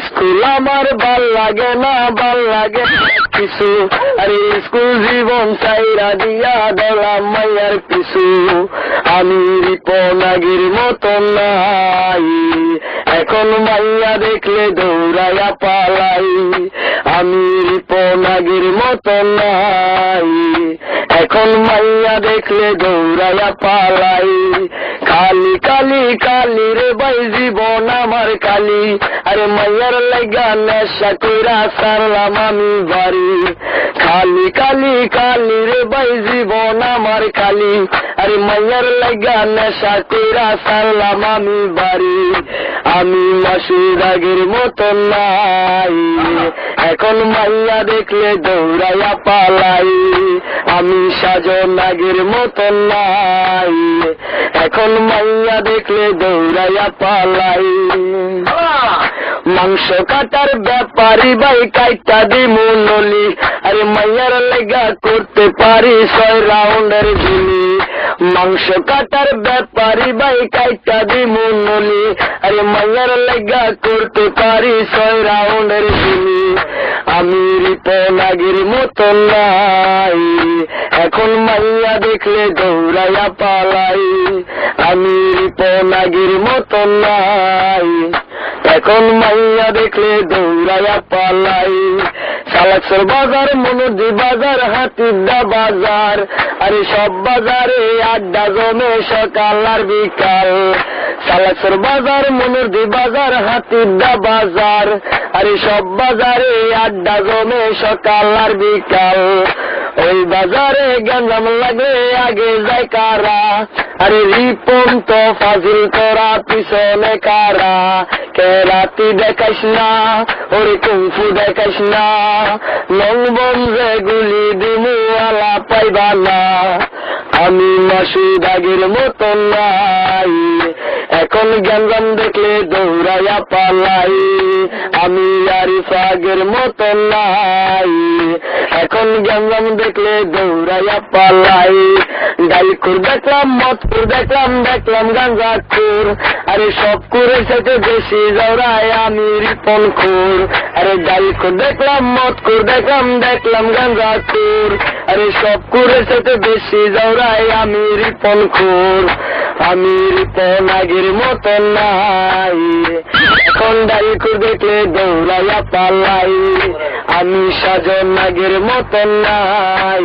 School আমার ভালো লাগে না, ভালো লাগে। কিছু আরে স্কুল জীবন চাইরা দিয়া দলাম মাইয়ার পিছু আমি রিপনাগির মতন নাই। এখন মাইয়া দেখলে দৌড়াইয়া পালাই। আমি রিপনাগির মতন নাই। এখন মাইয়া দেখলে দৌড়াইয়া পালাই। কালি কালি কালি রে ভাই, জীবন আমার কালি। আরে মাইয়ার লাগা নেশা কইরা সারলাম আমি বাড়ি। খালি কালি কালি রে ভাই, জীবন আমার কালি। আরে মাইয়ার লাগা নেশা কইরা সারলাম আমি বাড়ি। আমি মাসুর আগের মতন নাই। এখন মাইয়া দেখলে দৌড়াইয়া পালাই। আমি সাজন আগের মতন নাই। এখন মাইয়া দেখলে দৌড়াইয়া পালাই। মাংস কাটার ব্যাপারি ভাই কাইটা দি মুনলি আরে মাইয়ার লেগা করতে পারি ছয় রাউন্ডের গুলি। মাংস কাটার ব্যাপারি ভাই কাইটা দি মুনলি আরে মাইয়ার লেগা করতে পারি ছয় রাউন্ডের গুলি। আমি রিপনাগির মতন নাই। এখন মাইয়া দেখলে দৌড়াইয়া পালাই। আমি রিপনাগির মতন নাই। এখন মাইয়া দেখলে দৌড়াইয়া পালাই। সালাকসর বাজার, মনোজি বাজার হাতিদা বাজার। আরে সব বাজারে আড্ডা জমে সকাল আর বিকাল। সালাকসর বাজার, মনোজি বাজার হাতিদা বাজার। আরে সব বাজারে আড্ডা জমে সকাল আর বিকাল। ওই বাজারে গঞ্জাম লাগে আগে যায় কারা আরে রিপন তো ফাজিল তোরা পিছনে কারা। কেরাতি দেখাস না, ওরে কুমফু দেখাস না। লং যে গুলি দিমু আলা পাইবা না। আমি মাসুদ আগের মতন নাই। এখন গঞ্জাম দেখলে দৌড়াইয়া পালাই। আমি আরিফ আগের মতন নাই। এখন গঞ্জাম দেখলে দৌড়াইয়া পালাই। ডাইকুর দেখলাম মতকুর দেখলাম দেখলাম গাঞ্জা খুর আরে সব করে সেটা বেশি জৌড়ায় আমি রিপন খুর। আরে ডাইকুর দেখলাম মতকুর দেখলাম দেখলাম গাঞ্জা খুর আরে সব করে সেটা বেশি জৌড়ায় আমি রিপন খুর। আমি তো আগের মতন নাই। এখন দাই দেখলে দৌড়াইয়া পালাই। আমি সাজন নাগের মতন নাই।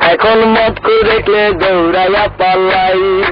এখন মত দেখলে দৌড়াইয়া পালাই।